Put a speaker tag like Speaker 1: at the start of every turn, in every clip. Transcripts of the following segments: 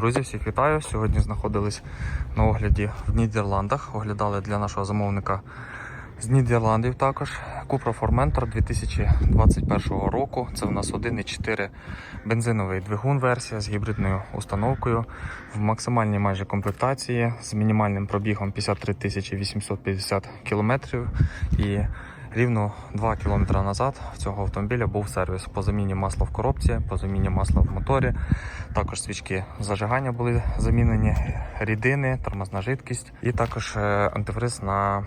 Speaker 1: Друзі, всіх вітаю. Сьогодні знаходились на огляді в Нідерландах. Оглядали для нашого замовника з Нідерландів також. Купра Formentor 2021 року. Це в нас 1,4 бензиновий двигун версія з гібридною установкою в максимальній майже комплектації з мінімальним пробігом 53 850 км і Рівно 2 км назад в цього автомобіля був сервіс по заміні масла в коробці, по заміні масла в моторі. Також свічки зажигання були замінені, рідини, тормозна жидкість і також е, антифриз на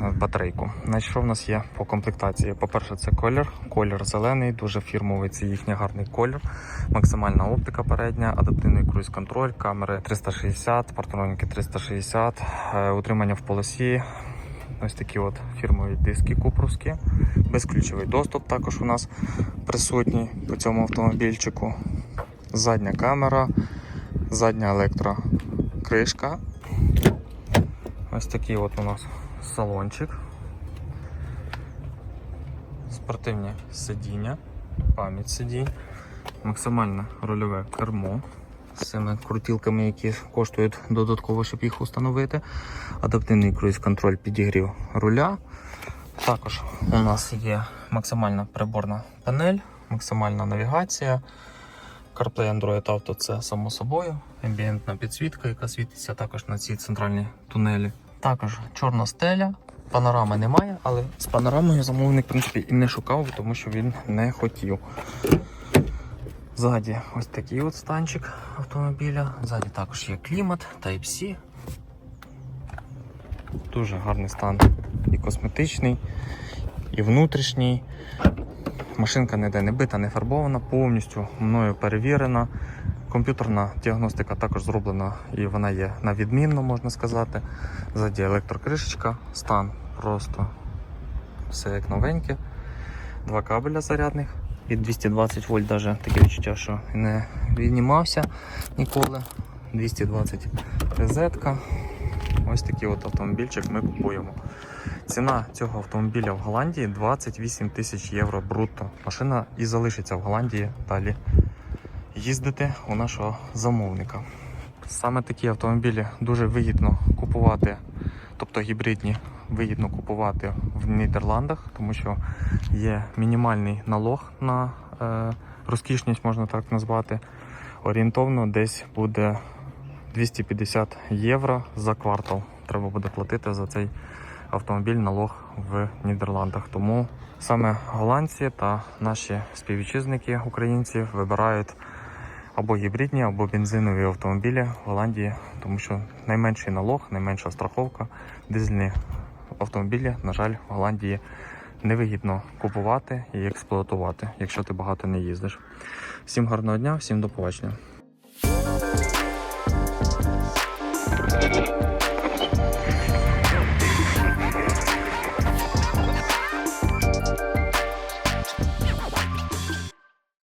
Speaker 1: батарейку. Значить, що в нас є по комплектації? По-перше, це колір. Колір зелений, дуже фірмовий, це їхній гарний колір. Максимальна оптика передня, адаптивний круїз-контроль, камери 360, партроніки 360, е, утримання в полосі. Ось такі от фірмові диски купровські. Безключовий доступ також у нас присутній по цьому автомобільчику. Задня камера, задня електрокришка. Ось такий от у нас салончик. Спортивні сидіння, пам'ять сидінь, максимальне рульове кермо з цими крутілками, які коштують додатково, щоб їх встановити. Адаптивний круїз-контроль підігрів руля. Також у нас є максимальна приборна панель, максимальна навігація. CarPlay Android Auto це само собою, амбієнтна підсвітка, яка світиться також на цій центральній тунелі. Також чорна стеля. Панорами немає, але з панорамою замовник в принципі, і не шукав, тому що він не хотів. Ззаді ось такий от станчик автомобіля. Ззаді також є клімат, Type-C. Дуже гарний стан і косметичний, і внутрішній. Машинка ніде не бита, не фарбована, повністю мною перевірена. Комп'ютерна діагностика також зроблена і вона є на відмінно, можна сказати. Ззаді електрокришечка, стан просто все як новеньке. Два кабеля зарядних від 220 вольт, навіть таке відчуття, що не віднімався ніколи. 220 розетка. Ось такий от автомобільчик ми купуємо. Ціна цього автомобіля в Голландії 28 тисяч євро брутто. Машина і залишиться в Голландії далі їздити у нашого замовника. Саме такі автомобілі дуже вигідно купувати, тобто гібридні, вигідно купувати в Нідерландах, тому що є мінімальний налог на е, розкішність, можна так назвати. Орієнтовно десь буде 250 євро за квартал. Треба буде платити за цей автомобіль налог в Нідерландах. Тому саме голландці та наші співвітчизники українці вибирають або гібридні, або бензинові автомобілі в Голландії, тому що найменший налог, найменша страховка, дизельні автомобілі, на жаль, в Голландії невигідно купувати і експлуатувати, якщо ти багато не їздиш. Всім гарного дня, всім до побачення.